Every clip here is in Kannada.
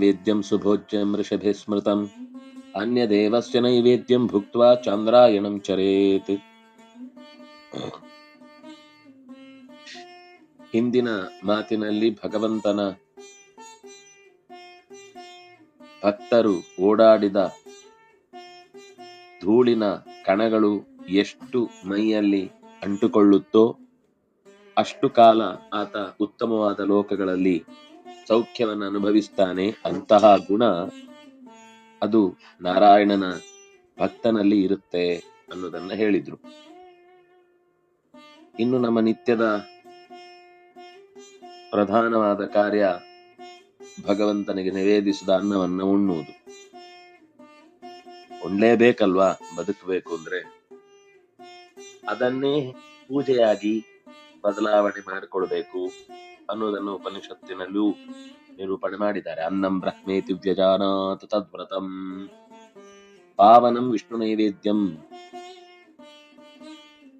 ನೈವೇದ್ಯಂ ಸುಭೋಜ್ಯಂ ಋಷಭೆ ಸ್ಮೃತಂ ಅನ್ಯದೇವಸ್ಯ ನೈವೇದ್ಯಂ ಭುಕ್ತ್ವಾ ಚಂದ್ರಾಯಣಂ ಚರೇತ್ ಹಿಂದಿನ ಮಾತಿನಲ್ಲಿ ಭಗವಂತನ ಭಕ್ತರು ಓಡಾಡಿದ ಧೂಳಿನ ಕಣಗಳು ಎಷ್ಟು ಮೈಯಲ್ಲಿ ಅಂಟುಕೊಳ್ಳುತ್ತೋ ಅಷ್ಟು ಕಾಲ ಆತ ಉತ್ತಮವಾದ ಲೋಕಗಳಲ್ಲಿ ಸೌಖ್ಯವನ್ನು ಅನುಭವಿಸ್ತಾನೆ ಅಂತಹ ಗುಣ ಅದು ನಾರಾಯಣನ ಭಕ್ತನಲ್ಲಿ ಇರುತ್ತೆ ಅನ್ನೋದನ್ನ ಹೇಳಿದ್ರು. ಇನ್ನು ನಮ್ಮ ನಿತ್ಯದ ಪ್ರಧಾನವಾದ ಕಾರ್ಯ ಭಗವಂತನಿಗೆ ನಿವೇದಿಸಿದ ಅನ್ನವನ್ನು ಉಣ್ಣುವುದು. ಉಣ್ಲೇಬೇಕಲ್ವಾ ಬದುಕಬೇಕು ಅಂದ್ರೆ? ಅದನ್ನೇ ಪೂಜೆಯಾಗಿ ಬದಲಾವಣೆ ಮಾಡಿಕೊಳ್ಬೇಕು. ಅನ್ನೋದನ್ನು ಉಪನಿಷತ್ತಿನಲ್ಲೂ ನಿರೂಪಣೆ ಮಾಡಿದ್ದಾರೆ. ಅನ್ನಂ ಬ್ರಹ್ಮೇತಿ ವ್ಯಜಾನಾತ್ ತದ್ವ್ರತಂ. ಪಾವನಂ ವಿಷ್ಣು ನೈವೇದ್ಯಂ.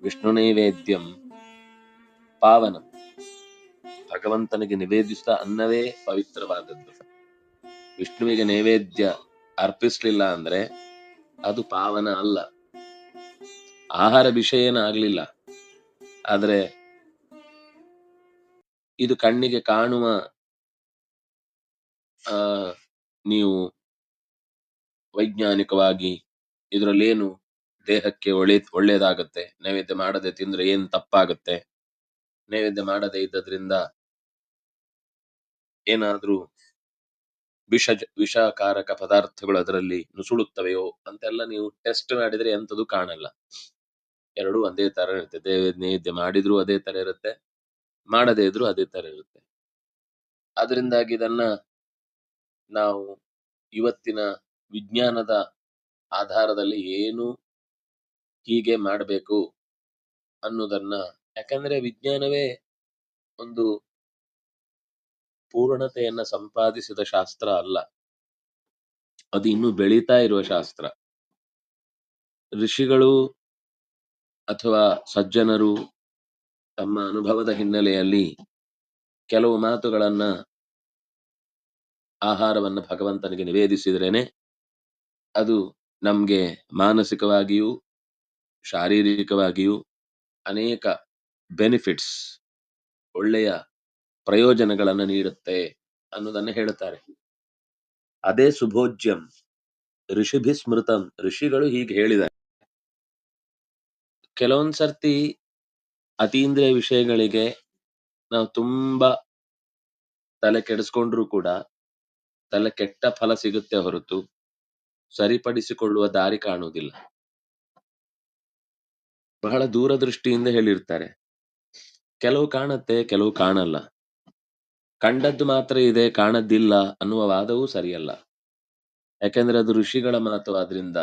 ವಿಷ್ಣು ನೈವೇದ್ಯಂ. ಪಾವನಂ. ಭಗವಂತನಿಗೆ ನಿವೇದಿಸಿದ ಅನ್ನವೇ ಪವಿತ್ರವಾದದ್ದು. ವಿಷ್ಣುವಿಗೆ ನೈವೇದ್ಯ ಅರ್ಪಿಸ್ಲಿಲ್ಲ ಅಂದ್ರೆ ಅದು ಪಾವನ ಅಲ್ಲ. ಆಹಾರ ವಿಷಯ ಏನಾಗ್ಲಿಲ್ಲ ಆದ್ರೆ ಇದು ಕಣ್ಣಿಗೆ ಕಾಣುವ, ಆ, ನೀವು ವೈಜ್ಞಾನಿಕವಾಗಿ ಇದರಲ್ಲಿ ಏನು ದೇಹಕ್ಕೆ ಒಳ್ಳೆ, ಒಳ್ಳೇದಾಗತ್ತೆ, ನೈವೇದ್ಯ ಮಾಡದೆ ತಿಂದ್ರೆ ಏನ್ ತಪ್ಪಾಗತ್ತೆ, ನೈವೇದ್ಯ ಮಾಡದೆ ಇದ್ದದ್ರಿಂದ ಏನಾದ್ರೂ ವಿಷ, ವಿಷಕಾರಕ ಪದಾರ್ಥಗಳು ಅದರಲ್ಲಿ ನುಸುಳುತ್ತವೆಯೋ ಅಂತೆಲ್ಲ ನೀವು ಟೆಸ್ಟ್ ಮಾಡಿದ್ರೆ ಎಂತದು ಕಾಣಲ್ಲ. ಎರಡು ಒಂದೇ ತರ ಇರುತ್ತೆ ದೇವ ನೈವೇದ್ಯ ಮಾಡಿದ್ರು ಅದೇ ತರ ಇರುತ್ತೆ. ಮಾಡದೇ ಇದ್ರು ಅದೇ ತರ ಇರುತ್ತೆ. ಅದರಿಂದಾಗಿ ಇದನ್ನ ನಾವು ಇವತ್ತಿನ ವಿಜ್ಞಾನದ ಆಧಾರದಲ್ಲಿ ಏನು ಹೀಗೆ ಮಾಡಬೇಕು ಅನ್ನೋದನ್ನ, ಯಾಕಂದ್ರೆ ವಿಜ್ಞಾನವೇ ಒಂದು ಪೂರ್ಣತೆಯನ್ನ ಸಂಪಾದಿಸಿದ ಶಾಸ್ತ್ರ ಅಲ್ಲ. ಅದು ಇನ್ನೂ ಬೆಳೀತಾ ಇರುವ ಶಾಸ್ತ್ರ. ಋಷಿಗಳು ಅಥವಾ ಸಜ್ಜನರು ತಮ್ಮ ಅನುಭವದ ಹಿನ್ನೆಲೆಯಲ್ಲಿ ಕೆಲವು ಮಾತುಗಳನ್ನ, ಆಹಾರವನ್ನು ಭಗವಂತನಿಗೆ ನಿವೇದಿಸಿದ್ರೇನೆ ಅದು ನಮಗೆ ಮಾನಸಿಕವಾಗಿಯೂ, ಶಾರೀರಿಕವಾಗಿಯೂ ಅನೇಕ ಬೆನಿಫಿಟ್ಸ್ ಒಳ್ಳೆಯ ಪ್ರಯೋಜನಗಳನ್ನು ನೀಡುತ್ತೆ ಅನ್ನೋದನ್ನು ಹೇಳುತ್ತಾರೆ ಅದೇ ಸುಭೋಜ್ಯಂ ಋಷಿಭಿ ಸ್ಮೃತಂ ಋಷಿಗಳು ಹೀಗೆ ಹೇಳಿದ್ದಾರೆ. ಕೆಲವೊಂದ್ ಸರ್ತಿ ಅತೀಂದ್ರಿಯ ವಿಷಯಗಳಿಗೆ ನಾವು ತುಂಬಾ ತಲೆ ಕೆಡಿಸ್ಕೊಂಡ್ರು ಕೂಡ ತಲೆ ಕೆಟ್ಟ ಫಲ ಸಿಗುತ್ತೆ ಹೊರತು ಸರಿಪಡಿಸಿಕೊಳ್ಳುವ ದಾರಿ ಕಾಣುವುದಿಲ್ಲ. ಬಹಳ ದೂರದೃಷ್ಟಿಯಿಂದ ಹೇಳಿರ್ತಾರೆ. ಕೆಲವು ಕಾಣತ್ತೆ, ಕೆಲವು ಕಾಣಲ್ಲ. ಕಂಡದ್ದು ಮಾತ್ರ ಇದೆ, ಕಾಣದ್ದಿಲ್ಲ ಅನ್ನುವ ವಾದವೂ ಸರಿಯಲ್ಲ. ಯಾಕೆಂದ್ರೆ ಅದು ಋಷಿಗಳ ಮಾತು, ಆದ್ರಿಂದ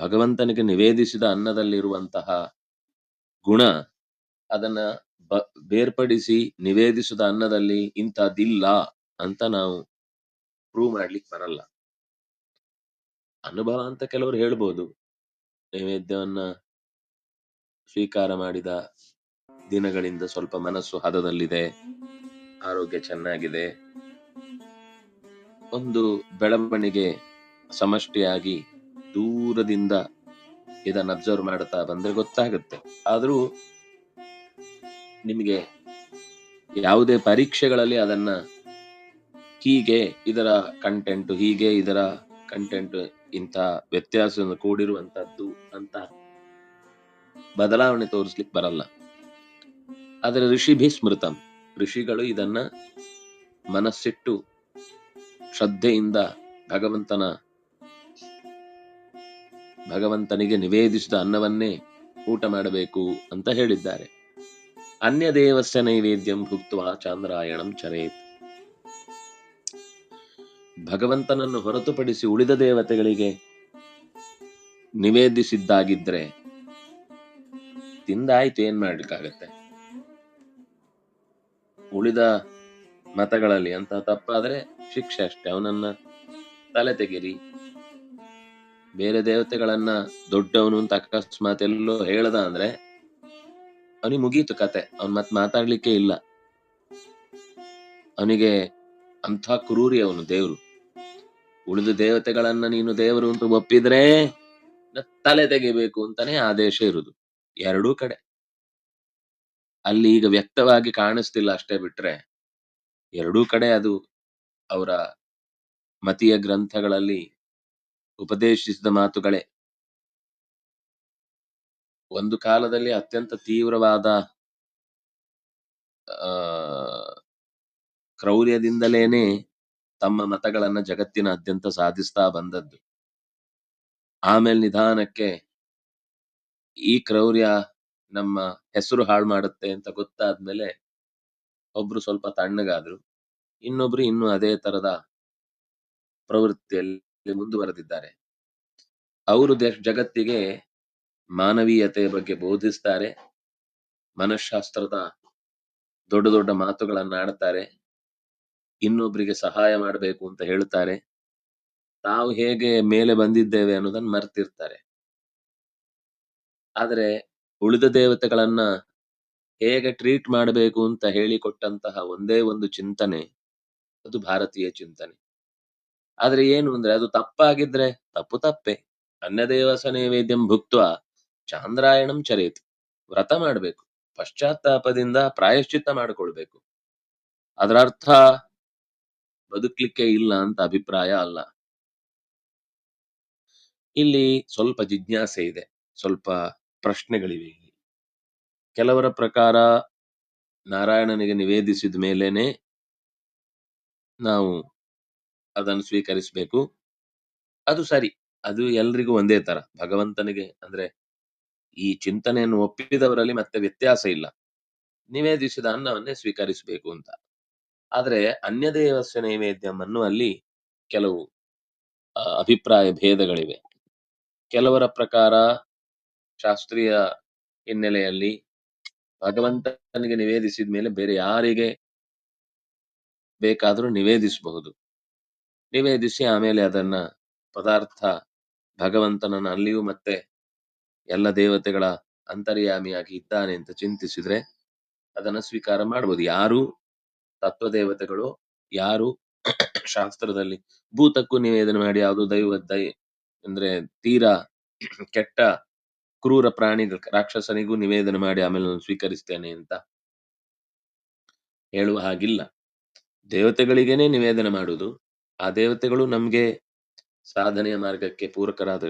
ಭಗವಂತನಿಗೆ ನಿವೇದಿಸಿದ ಅನ್ನದಲ್ಲಿರುವಂತಹ ಗುಣ ಅದನ್ನ ಬೇರ್ಪಡಿಸಿ ನಿವೇದಿಸಿದ ಅನ್ನದಲ್ಲಿ ಇಂಥದ್ದಿಲ್ಲ ಅಂತ ನಾವು ಪ್ರೂವ್ ಮಾಡ್ಲಿಕ್ಕೆ ಬರಲ್ಲ. ಅನುಭವ ಅಂತ ಕೆಲವರು ಹೇಳ್ಬೋದು. ನೈವೇದ್ಯವನ್ನ ಸ್ವೀಕಾರ ಮಾಡಿದ ದಿನಗಳಿಂದ ಸ್ವಲ್ಪ ಮನಸ್ಸು ಹದದಲ್ಲಿದೆ, ಆರೋಗ್ಯ ಚೆನ್ನಾಗಿದೆ. ಒಂದು ಬೆಳವಣಿಗೆ ಸಮಷ್ಟಿಯಾಗಿ ದೂರದಿಂದ ಇದನ್ನ ಅಬ್ಸರ್ವ್ ಮಾಡ್ತಾ ಬಂದ್ರೆ ಗೊತ್ತಾಗುತ್ತೆ. ಆದ್ರೂ ನಿಮಗೆ ಯಾವುದೇ ಪರೀಕ್ಷೆಗಳಲ್ಲಿ ಅದನ್ನ ಹೀಗೆ ಇದರ ಕಂಟೆಂಟ್ ಹೀಗೆ ಇದರ ಕಂಟೆಂಟ್ ಇಂಥ ವ್ಯತ್ಯಾಸದಿಂದ ಕೂಡಿರುವಂತದ್ದು ಅಂತ ಬದಲಾವಣೆ ತೋರಿಸ್ಲಿಕ್ಕೆ ಬರಲ್ಲ. ಆದರೆ ಋಷಿಭಿ ಸ್ಮೃತಂ, ಋಷಿಗಳು ಇದನ್ನ ಮನಸ್ಸಿಟ್ಟು ಶ್ರದ್ಧೆಯಿಂದ ಭಗವಂತನ, ಭಗವಂತನಿಗೆ ನಿವೇದಿಸಿದ ಅನ್ನವನ್ನೇ ಊಟ ಮಾಡಬೇಕು ಅಂತ ಹೇಳಿದ್ದಾರೆ. ಅನ್ಯ ದೇವಸ್ಯ ನೈವೇದ್ಯಂ ಭುಕ್ತ ಚಾಂದ್ರಾಯಣಂ ಚರೇತ್ ಭಗವಂತನನ್ನು ಹೊರತುಪಡಿಸಿ ಉಳಿದ ದೇವತೆಗಳಿಗೆ ನಿವೇದಿಸಿದ್ದಾಗಿದ್ರೆ ತಿಂದಾಯ್ತು, ಏನ್ ಮಾಡ್ಲಿಕ್ಕಾಗತ್ತೆ? ಉಳಿದ ಮತಗಳಲ್ಲಿ ಅಂತ ತಪ್ಪಾದ್ರೆ ಶಿಕ್ಷೆ ಅಷ್ಟೇ, ಅವನನ್ನ ತಲೆ ತೆಗಿರಿ. ಬೇರೆ ದೇವತೆಗಳನ್ನ ದೊಡ್ಡವನು ಅಂತ ಅಕಸ್ಮಾತ್ ಎಲ್ಲೋ ಹೇಳದ ಅಂದ್ರೆ ಅವನಿಗೆ ಮುಗೀತು ಕತೆ. ಅವನ್ ಮತ್ ಮಾತಾಡ್ಲಿಕ್ಕೆ ಇಲ್ಲ. ಅವನಿಗೆ ಅಂಥ ಕ್ರೂರಿ ಅವನು ದೇವ್ರು. ಉಳಿದ ದೇವತೆಗಳನ್ನ ನೀನು ದೇವರು ಅಂತ ಒಪ್ಪಿದ್ರೆ ತಲೆ ತೆಗಿಬೇಕು ಅಂತಾನೆ ಆದೇಶ ಇರುದು. ಎರಡೂ ಕಡೆ. ಅಲ್ಲಿ ಈಗ ವ್ಯಕ್ತವಾಗಿ ಕಾಣಿಸ್ತಿಲ್ಲ ಅಷ್ಟೇ ಬಿಟ್ರೆ ಎರಡೂ ಕಡೆ ಅದು ಅವರ ಮತೀಯ ಗ್ರಂಥಗಳಲ್ಲಿ ಉಪದೇಶಿಸಿದ ಮಾತುಗಳೇ. ಒಂದು ಕಾಲದಲ್ಲಿ ಅತ್ಯಂತ ತೀವ್ರವಾದ, ಆ, ಕ್ರೌರ್ಯದಿಂದಲೇನೆ ತಮ್ಮ ಮತಗಳನ್ನ ಜಗತ್ತಿನಾದ್ಯಂತ ಸಾಧಿಸ್ತಾ ಬಂದದ್ದು. ಆಮೇಲೆ ನಿಧಾನಕ್ಕೆ ಈ ಕ್ರೌರ್ಯ ನಮ್ಮ ಹೆಸರು ಹಾಳು ಮಾಡುತ್ತೆ ಅಂತ ಗೊತ್ತಾದ್ಮೇಲೆ ಒಬ್ರು ಸ್ವಲ್ಪ ತಣ್ಣಗಾದ್ರು, ಇನ್ನೊಬ್ರು ಇನ್ನು ಅದೇ ತರದ ಪ್ರವೃತ್ತಿಯಲ್ಲಿ ಮುಂದುವರೆದಿದ್ದಾರೆ. ಅವರು ಜಗತ್ತಿಗೆ ಮಾನವೀಯತೆಯ ಬಗ್ಗೆ ಬೋಧಿಸ್ತಾರೆ. ಮನಃಶಾಸ್ತ್ರದ ದೊಡ್ಡ ದೊಡ್ಡ ಮಾತುಗಳನ್ನ ಆಡ್ತಾರೆ ಇನ್ನೊಬ್ಬರಿಗೆ ಸಹಾಯ ಮಾಡಬೇಕು ಅಂತ ಹೇಳ್ತಾರೆ. ತಾವು ಹೇಗೆ ಮೇಲೆ ಬಂದಿದ್ದೇವೆ ಅನ್ನೋದನ್ನ ಮರ್ತಿರ್ತಾರೆ. ಆದ್ರೆ ಉಳಿದ ದೇವತೆಗಳನ್ನ ಹೇಗೆ ಟ್ರೀಟ್ ಮಾಡಬೇಕು ಅಂತ ಹೇಳಿಕೊಟ್ಟಂತಹ ಒಂದೇ ಒಂದು ಚಿಂತನೆ, ಅದು ಭಾರತೀಯ ಚಿಂತನೆ. ಆದ್ರೆ ಏನು ಅಂದ್ರೆ ಅದು ತಪ್ಪಾಗಿದ್ರೆ ತಪ್ಪು ತಪ್ಪೆ. ಅನ್ಯದೇವಸ ನೈವೇದ್ಯಂ ಭುಕ್ತ್ವ ಚಾಂದ್ರಾಯಣಂ ಚರೇತ್ ವ್ರತ ಮಾಡ್ಬೇಕು. ಪಶ್ಚಾತ್ತಾಪದಿಂದ ಪ್ರಾಯಶ್ಚಿತ್ತ ಮಾಡಿಕೊಳ್ಬೇಕು. ಅದರ ಅರ್ಥ ಬದುಕ್ಲಿಕ್ಕೆ ಇಲ್ಲ ಅಂತ ಅಭಿಪ್ರಾಯ ಅಲ್ಲ. ಇಲ್ಲಿ ಸ್ವಲ್ಪ ಜಿಜ್ಞಾಸೆ ಇದೆ. ಸ್ವಲ್ಪ ಪ್ರಶ್ನೆಗಳಿವೆ ಇಲ್ಲಿ. ಕೆಲವರ ಪ್ರಕಾರ ನಾರಾಯಣನಿಗೆ ನಿವೇದಿಸಿದ ಮೇಲೇನೆ ನಾವು ಅದನ್ನು ಸ್ವೀಕರಿಸಬೇಕು. ಅದು ಸರಿ. ಅದು ಎಲ್ರಿಗೂ ಒಂದೇ ತರ. ಭಗವಂತನಿಗೆ ಅಂದ್ರೆ ಈ ಚಿಂತನೆಯನ್ನು ಒಪ್ಪಿದವರಲ್ಲಿ ಮತ್ತೆ ವ್ಯತ್ಯಾಸ ಇಲ್ಲ. ನಿವೇದಿಸಿದ ಅನ್ನವನ್ನೇ ಸ್ವೀಕರಿಸಬೇಕು ಅಂತ. ಆದರೆ ಅನ್ಯ ದೇವಸ್ಯ ನೈವೇದ್ಯಂ ಅನ್ನುವಲ್ಲಿ ಕೆಲವು ಅಭಿಪ್ರಾಯ ಭೇದಗಳಿವೆ. ಕೆಲವರ ಪ್ರಕಾರ ಶಾಸ್ತ್ರೀಯ ಹಿನ್ನೆಲೆಯಲ್ಲಿ ಭಗವಂತನಿಗೆ ನಿವೇದಿಸಿದ ಮೇಲೆ ಬೇರೆ ಯಾರಿಗೆ ಬೇಕಾದರೂ ನಿವೇದಿಸಬಹುದು. ನಿವೇದಿಸಿ ಆಮೇಲೆ ಅದನ್ನ ಪದಾರ್ಥ ಭಗವಂತನನ್ನು ಅಲ್ಲಿಯೂ ಮತ್ತೆ ಎಲ್ಲ ದೇವತೆಗಳ ಅಂತರ್ಯಾಮಿಯಾಗಿ ಇದ್ದಾನೆ ಅಂತ ಚಿಂತಿಸಿದ್ರೆ ಅದನ್ನ ಸ್ವೀಕಾರ ಮಾಡಬಹುದು ಯಾರು? ತತ್ವ ದೇವತೆಗಳು ಯಾರು? ಶಾಸ್ತ್ರದಲ್ಲಿ ಭೂತಕ್ಕೂ ನಿವೇದನೆ ಮಾಡಿ ಯಾವುದು ದೈವ, ದೈ ಅಂದ್ರೆ ತೀರಾ ಕೆಟ್ಟ, ಕ್ರೂರ ಪ್ರಾಣಿಗಳ ರಾಕ್ಷಸನಿಗೂ ನಿವೇದನೆ ಮಾಡಿ ಆಮೇಲೆ ನಾನು ಸ್ವೀಕರಿಸ್ತೇನೆ ಅಂತ ಹೇಳುವ ಹಾಗಿಲ್ಲ. ದೇವತೆಗಳಿಗೇನೆ ನಿವೇದನೆ ಮಾಡುವುದು ಆ ದೇವತೆಗಳು ನಮ್ಗೆ ಸಾಧನೆಯ ಮಾರ್ಗಕ್ಕೆ ಪೂರಕರಾದ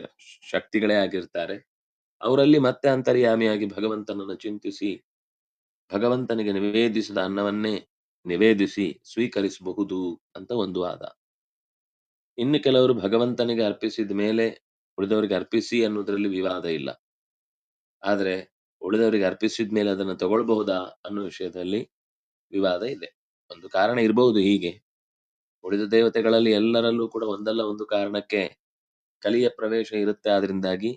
ಶಕ್ತಿಗಳೇ ಆಗಿರ್ತಾರೆ. ಅವರಲ್ಲಿ ಮತ್ತೆ ಅಂತರ್ಯಾಮಿಯಾಗಿ ಭಗವಂತನನ್ನು ಚಿಂತಿಸಿ, ಭಗವಂತನಿಗೆ ನಿವೇದಿಸಿದ ಅನ್ನವನ್ನೇ ನಿವೇದಿಸಿ ಸ್ವೀಕರಿಸಬಹುದು ಅಂತ ಒಂದು ವಾದ. ಇನ್ನು ಕೆಲವರು ಭಗವಂತನಿಗೆ ಅರ್ಪಿಸಿದ ಮೇಲೆ ಉಳಿದವರಿಗೆ ಅರ್ಪಿಸಿ ಅನ್ನೋದ್ರಲ್ಲಿ ವಿವಾದ ಇಲ್ಲ. ಆದ್ರೆ ಉಳಿದವರಿಗೆ ಅರ್ಪಿಸಿದ ಮೇಲೆ ಅದನ್ನು ತಗೊಳ್ಬಹುದಾ ಅನ್ನೋ ವಿಷಯದಲ್ಲಿ ವಿವಾದ ಇದೆ. ಒಂದು ಕಾರಣ ಇರಬಹುದು ಹೀಗೆ. ಉಳಿದ ದೇವತೆಗಳಲ್ಲಿ ಎಲ್ಲರಲ್ಲೂ ಕೂಡ ಒಂದಲ್ಲ ಒಂದು ಕಾರಣಕ್ಕೆ ಕಲಿಯ ಪ್ರವೇಶ ಇರುತ್ತೆ ಆದ್ರಿಂದಾಗಿ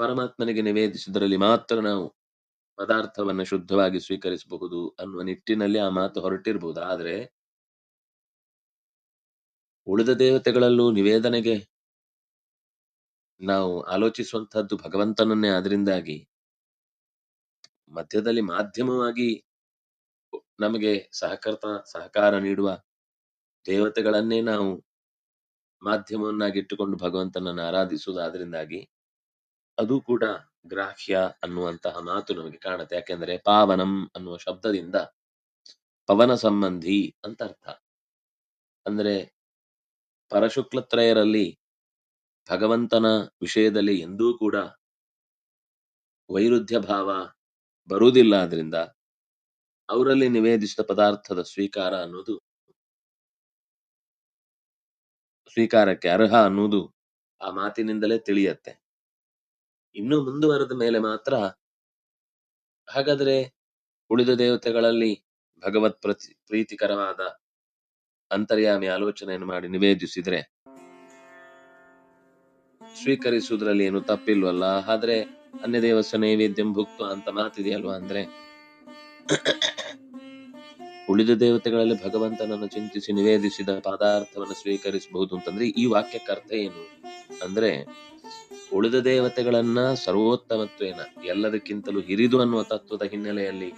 ಪರಮಾತ್ಮನಿಗೆ ನಿವೇದಿಸಿದರಲ್ಲಿ ಮಾತ್ರ ನಾವು ಪದಾರ್ಥವನ್ನು ಶುದ್ಧವಾಗಿ ಸ್ವೀಕರಿಸಬಹುದು ಅನ್ನುವ ನಿಟ್ಟಿನಲ್ಲಿ ಆ ಮಾತು ಹೊರಟಿರಬಹುದು ಆದರೆ ಉಳಿದ ದೇವತೆಗಳಲ್ಲೂ ನಿವೇದನೆಗೆ ನಾವು ಆಲೋಚಿಸುವಂತಹದ್ದು ಭಗವಂತನನ್ನೇ ಆದ್ರಿಂದಾಗಿ ಮಧ್ಯದಲ್ಲಿ ಮಾಧ್ಯಮವಾಗಿ ನಮಗೆ ಸಹಕರ್ತ ಸಹಕಾರ ನೀಡುವ ದೇವತೆಗಳನ್ನೇ ನಾವು ಮಾಧ್ಯಮವನ್ನಾಗಿಟ್ಟುಕೊಂಡು ಭಗವಂತನನ್ನು ಆರಾಧಿಸುವುದು ಆರಾಧಿಸುವುದಾದ್ರಿಂದಾಗಿ ಅದು ಕೂಡ ಗ್ರಾಹ್ಯ ಅನ್ನುವಂತಹ ಮಾತು ನಮಗೆ ಕಾಣುತ್ತೆ. ಯಾಕೆಂದ್ರೆ ಪಾವನಂ ಅನ್ನುವ ಶಬ್ದದಿಂದ ಪವನ ಸಂಬಂಧಿ ಅಂತ ಅರ್ಥ. ಅಂದ್ರೆ ಪರಶುಕ್ಲತ್ರಯರಲ್ಲಿ ಭಗವಂತನ ವಿಷಯದಲ್ಲಿ ಎಂದೂ ಕೂಡ ವೈರುಧ್ಯ ಭಾವ ಬರುವುದಿಲ್ಲ ಆದ್ರಿಂದ ಅವರಲ್ಲಿ ನಿವೇದಿಸಿದ ಪದಾರ್ಥದ ಸ್ವೀಕಾರ ಅನ್ನೋದು ಸ್ವೀಕಾರಕ್ಕೆ ಅರ್ಹ ಅನ್ನೋದು ಆ ಮಾತಿನಿಂದಲೇ ತಿಳಿಯತ್ತೆ. ಇನ್ನು ಮುಂದುವರೆದ ಮೇಲೆ ಮಾತ್ರ ಹಾಗಾದ್ರೆ ಉಳಿದ ದೇವತೆಗಳಲ್ಲಿ ಭಗವತ್ ಪ್ರತಿ, ಪ್ರೀತಿಕರವಾದ ಅಂತರ್ಯಾಮಿ ಆಲೋಚನೆಯನ್ನು ಮಾಡಿ ನಿವೇದಿಸಿದ್ರೆ ಸ್ವೀಕರಿಸುವುದರಲ್ಲಿ ಏನು ತಪ್ಪಿಲ್ವಲ್ಲ. ಆದ್ರೆ ಅನ್ಯ ದೇವಸ್ಯ ನೈವೇದ್ಯಂ ಭುಕ್ತ ಅಂತ ಮಾತಿದೆಯಲ್ವಾ ಅಂದ್ರೆ ಉಳಿದ ದೇವತೆಗಳಲ್ಲಿ ಭಗವಂತನನ್ನು ಚಿಂತಿಸಿ ನಿವೇದಿಸಿದ ಪದಾರ್ಥವನ್ನು ಸ್ವೀಕರಿಸಬಹುದು ಅಂತಂದ್ರೆ ಈ ವಾಕ್ಯಕ್ಕೆ ಅರ್ಥ ಏನು ಅಂದ್ರೆ ಉಳಿದ ದೇವತೆಗಳನ್ನ ಸರ್ವೋತ್ತಮತ್ವೇನ ಎಲ್ಲದಕ್ಕಿಂತಲೂ ಹಿರಿದು ಅನ್ನುವ ತತ್ವದ ಹಿನ್ನೆಲೆಯಲ್ಲಿ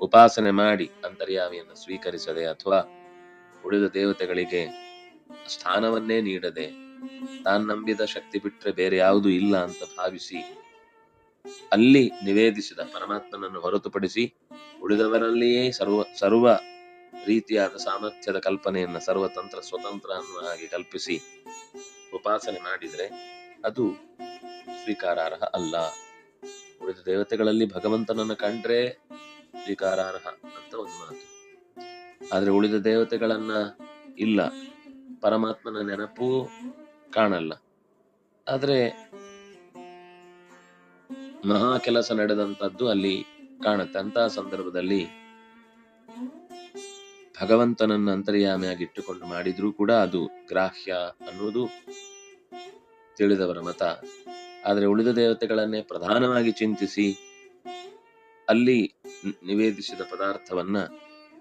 ಉಪಾಸನೆ ಮಾಡಿ ಅಂತರ್ಯಾಮಿಯನ್ನು ಸ್ವೀಕರಿಸದೆ ಅಥವಾ ಉಳಿದ ದೇವತೆಗಳಿಗೆ ಸ್ಥಾನವನ್ನೇ ನೀಡದೆ ತಾನ್ ನಂಬಿದ ಶಕ್ತಿ ಬಿಟ್ಟರೆ ಬೇರೆ ಯಾವುದು ಇಲ್ಲ ಅಂತ ಭಾವಿಸಿ ಅಲ್ಲಿ ನಿವೇದಿಸಿದ ಪರಮಾತ್ಮನನ್ನು ಹೊರತುಪಡಿಸಿ ಉಳಿದವರಲ್ಲಿಯೇ ಸರ್ವ ಸರ್ವ ರೀತಿಯಾದ ಸಾಮರ್ಥ್ಯದ ಕಲ್ಪನೆಯನ್ನ ಸರ್ವತಂತ್ರ, ಸ್ವತಂತ್ರ ಅನ್ನುವ ಹಾಗೆ ಕಲ್ಪಿಸಿ ಉಪಾಸನೆ ಮಾಡಿದ್ರೆ ಅದು ಸ್ವೀಕಾರಾರ್ಹ ಅಲ್ಲ. ಉಳಿದ ದೇವತೆಗಳಲ್ಲಿ ಭಗವಂತನನ್ನು ಕಂಡ್ರೆ ಸ್ವೀಕಾರಾರ್ಹ ಅಂತ ಒಂದು ಮಾತು. ಆದ್ರೆ ಉಳಿದ ದೇವತೆಗಳನ್ನ ಇಲ್ಲ. ಪರಮಾತ್ಮನ ನೆನಪು ಕಾಣಲ್ಲ. ಆದ್ರೆ ಮಹಾ ಕೆಲಸ ನಡೆದಂತದ್ದು ಅಲ್ಲಿ ಕಾಣುತ್ತೆ. ಅಂತ ಸಂದರ್ಭದಲ್ಲಿ ಭಗವಂತನನ್ನ ಅಂತರ್ಯಾಮಿಯಾಗಿಟ್ಟುಕೊಂಡು ಮಾಡಿದ್ರೂ ಕೂಡ ಅದು ಗ್ರಾಹ್ಯ ಅನ್ನುವುದು ತಿಳಿದವರ ಮತ. ಆದರೆ ಉಳಿದ ದೇವತೆಗಳನ್ನೇ ಪ್ರಧಾನವಾಗಿ ಚಿಂತಿಸಿ, ಅಲ್ಲಿ ನಿವೇದಿಸಿದ ಪದಾರ್ಥವನ್ನ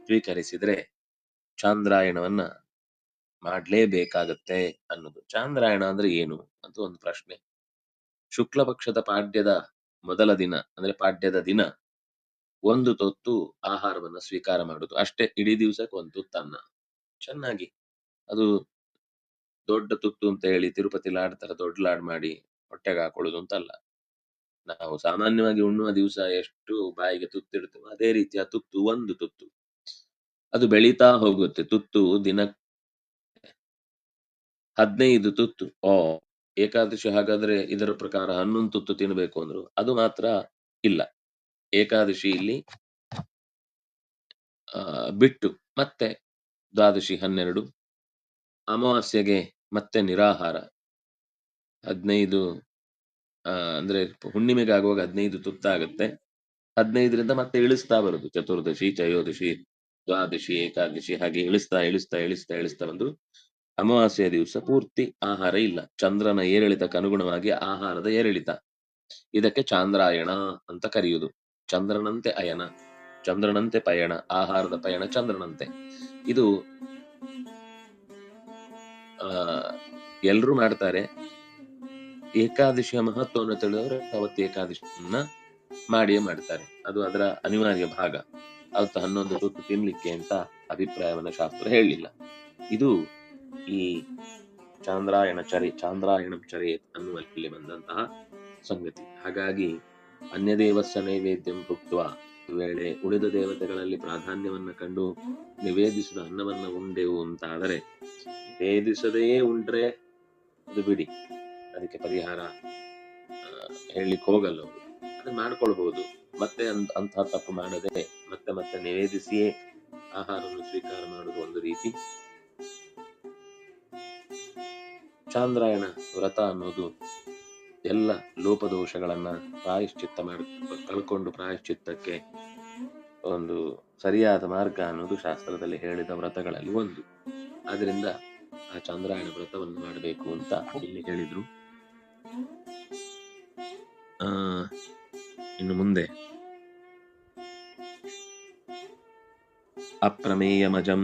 ಸ್ವೀಕರಿಸಿದ್ರೆ ಚಾಂದ್ರಾಯಣವನ್ನ ಮಾಡಲೇಬೇಕಾಗತ್ತೆ ಅನ್ನೋದು. ಚಾಂದ್ರಾಯಣ ಅಂದ್ರೆ ಏನು? ಅಂತ ಒಂದು ಪ್ರಶ್ನೆ. ಶುಕ್ಲ ಪಕ್ಷದ ಪಾಡ್ಯದ ಮೊದಲ ದಿನ, ಅಂದ್ರೆ ಪಾಡ್ಯದ ದಿನ ಒಂದು ತೊತ್ತು ಆಹಾರವನ್ನ ಸ್ವೀಕಾರ ಮಾಡುದು. ಅಷ್ಟೇ, ಇಡೀ ದಿವಸಕ್ಕೆ ಒಂದು ತೊತ್ತನ್ನ. ಚೆನ್ನಾಗಿ. ಅದು ದೊಡ್ಡ ತುತ್ತು ಅಂತ ಹೇಳಿ ತಿರುಪತಿ ಲಾಡ್ ತರ ದೊಡ್ಡ ಲಾಡ್ ಮಾಡಿ ಹೊಟ್ಟೆಗೆ ಹಾಕೊಳ್ಳುದು ಅಂತ ಅಲ್ಲ ನಾವು ಸಾಮಾನ್ಯವಾಗಿ ಉಣ್ಣುವ ದಿವಸ ಎಷ್ಟು ಬಾಯಿಗೆ ತುತ್ತಿಡ್ತೇವೆ ಅದೇ ರೀತಿಯ ತುತ್ತು ಒಂದು ತುತ್ತು. ಅದು ಬೆಳೀತಾ ಹೋಗುತ್ತೆ. ತುತ್ತು ದಿನ ಹದಿನೈದು ತುತ್ತು. ಓ, ಏಕಾದಶಿ ಹಾಗಾದ್ರೆ ಇದರ ಪ್ರಕಾರ ಹನ್ನೊಂದು ತುತ್ತು ತಿನ್ಬೇಕು ಅಂದ್ರು. ಅದು ಮಾತ್ರ ಇಲ್ಲ. ಏಕಾದಶಿ ಇಲ್ಲಿ ಬಿಟ್ಟು ಮತ್ತೆ ದ್ವಾದಶಿ ಹನ್ನೆರಡು. ಅಮಾವಾಸ್ಯೆಗೆ ಮತ್ತೆ ನಿರಾಹಾರ. ಹದಿನೈದು ಅಂದ್ರೆ ಹುಣ್ಣಿಮೆಗೆ ಆಗುವಾಗ ಹದಿನೈದು ತುತ್ತಾಗುತ್ತೆ ಹದಿನೈದರಿಂದ ಮತ್ತೆ ಇಳಿಸ್ತಾ ಬರುದು. ಚತುರ್ದಶಿ ಚಯೋದಶಿ ದ್ವಾದಶಿ, ಏಕಾದಶಿ ಹಾಗೆ ಇಳಿಸ್ತಾ ಇಳಿಸ್ತಾ ಇಳಿಸ್ತಾ ಇಳಿಸ್ತಾ ಬಂದು ಅಮಾವಾಸ್ಯೆಯ ದಿವಸ ಪೂರ್ತಿ ಆಹಾರ ಇಲ್ಲ. ಚಂದ್ರನ ಏರಿಳಿತಕ್ಕೆ ಅನುಗುಣವಾಗಿ ಆಹಾರದ ಏರಿಳಿತ. ಇದಕ್ಕೆ ಚಾಂದ್ರಾಯಣ ಅಂತ ಕರೆಯುವುದು ಚಂದ್ರನಂತೆ ಅಯನ, ಚಂದ್ರನಂತೆ ಪಯಣ, ಆಹಾರದ ಪಯಣ ಚಂದ್ರನಂತೆ. ಇದು ಆ, ಎಲ್ರು ಮಾಡ್ತಾರೆ. ಏಕಾದಶಿಯ ಮಹತ್ವವನ್ನು ತಿಳಿದವರು ಅವತ್ತು ಏಕಾದಶಿಯನ್ನ ಮಾಡಿಯೇ ಮಾಡ್ತಾರೆ. ಅದು ಅದರ ಅನಿವಾರ್ಯ ಭಾಗ. ಅವತ್ತು ಹನ್ನೊಂದು ತುತ್ತು ತಿನ್ಲಿಕ್ಕೆ ಅಂತ ಅಭಿಪ್ರಾಯವನ್ನ ಶಾಸ್ತ್ರ ಹೇಳಲಿಲ್ಲ ಇದು ಈ ಚಾಂದ್ರಾಯಣ ಚರಿ ಚಾಂದ್ರಾಯಣ ಚರಿ ಅನ್ನುವಲ್ಲಿ ಬಂದಂತಹ ಸಂಗತಿ. ಹಾಗಾಗಿ ಅನ್ಯದೇವಸ್ಯ ನೈವೇದ್ಯಂ ಭುಕ್ತ ವೇಳೆ ಉಳಿದ ದೇವತೆಗಳಲ್ಲಿ ಪ್ರಾಧಾನ್ಯವನ್ನ ಕಂಡು ನಿವೇದಿಸಿದ ಅನ್ನವನ್ನ ಉಂಡೆವು ಅಂತ ನಿವೇದಿಸದೇ ಉಂಡ್ರೆ ಅದು ಬಿಡಿ. ಅದಕ್ಕೆ ಪರಿಹಾರ ಹೇಳಲಿಕ್ಕೆ ಹೋಗಲ್ಲ ಅವರು. ಮಾಡ್ಕೊಳ್ಬಹುದು ಮತ್ತೆ ಅಂತ ತಪ್ಪು ಮಾಡದೆ ಮತ್ತೆ ಮತ್ತೆ ನಿವೇದಿಸಿಯೇ ಆಹಾರವನ್ನು ಸ್ವೀಕಾರ ಮಾಡುವುದು ಒಂದು ರೀತಿ. ಚಾಂದ್ರಾಯಣ ವ್ರತ ಅನ್ನೋದು ಎಲ್ಲ ಲೋಪದೋಷಗಳನ್ನ ಪ್ರಾಯಶ್ಚಿತ್ತ ಮಾಡಿ, ಕಳ್ಕೊಂಡು ಪ್ರಾಯಶ್ಚಿತ್ತಕ್ಕೆ ಒಂದು ಸರಿಯಾದ ಮಾರ್ಗ ಅನ್ನೋದು ಶಾಸ್ತ್ರದಲ್ಲಿ ಹೇಳಿದ ವ್ರತಗಳಲ್ಲಿ ಒಂದು. ಆದ್ರಿಂದ ಆ ಚಂದ್ರಾಯಣ ವ್ರತವನ್ನು ಮಾಡಬೇಕು ಅಂತ ಇಲ್ಲಿ ಹೇಳಿದ್ರು ಆ ಇನ್ನು ಮುಂದೆ. ಅಪ್ರಮೇಯಮಜಂ.